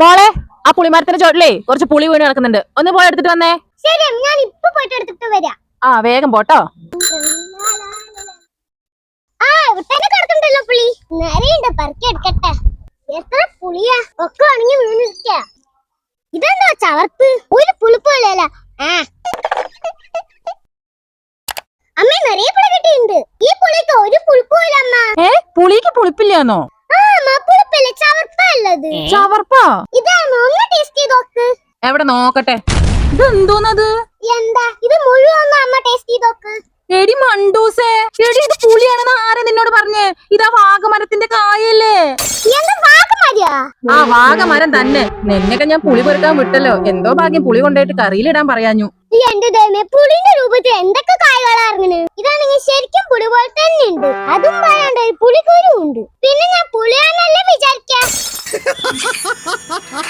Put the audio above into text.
മോളെ ആ പുളിമരത്തിന്റെ ചോട്ടിലേ കുറച്ച് പുളി വീണ് കിടക്കുന്നുണ്ട്. ഒന്ന് പോയി എടുത്തിട്ട് വന്നേ. ശരി ഞാൻ ഇപ്പൊ പോയിട്ട് എടുത്തിട്ട് വരാം. ആ വേഗം പോട്ടോ. ആ ഇവിടെ കിടക്കണ്ടല്ലോ പുളി. നിറയുണ്ട് പറക്കി എടുക്കട്ടെ. എത്ര പുളിയാ. ഒക്കെ ഉണങ്ങി വീണിരിക്ക. ഇതെന്താ ചവർപ്പ്? ഒരു ആ. അമ്മ നിറയെ പുളി കിട്ടിയിട്ടുണ്ട്. ഈ പുളിക്ക് ഒരു അമ്മ. ഏ പുളിക്ക് പുളിപ്പില്ലാന്നോ? ചവർപ്പാ? ഇതാണ്? ഒന്ന് ടേസ്റ്റ് ചെയ്ത് നോക്ക്. എവിടെ നോക്കട്ടെ? ഇത് എന്തോന്നത് എന്താ? ഇത് മുഴുവൻ അമ്മ ടേസ്റ്റ് ചെയ്ത് നോക്ക്. എടി മണ്ടൂസേ എടി ഇത് പുളിയാണെന്ന് ആരാ നിന്നോട് പറഞ്ഞേ? ഇതാ വാഗമരത്തിന്റെ കായല്ലേ? ആ വാഗമരം തന്നെ. നിന്നൊക്കെ ഞാൻ പുളി പൊരുക്കാൻ വിട്ടല്ലോ. എന്തോ ഭാഗ്യം പുളി കൊണ്ടുപോയിട്ട് കറിയിലിടാൻ പറയാഞ്ഞു. എന്റെ ദൈവമേ പുളിന്റെ രൂപത്തിൽ എന്തൊക്കെ കായകളാ ഇറങ്ങുന്നത് ഇതാണെങ്കിൽ ശരിക്കും പുളി പോലെ തന്നെ ഉണ്ട്. അതും പറയാണ്ട് പുളിക്കുരു ha ha ha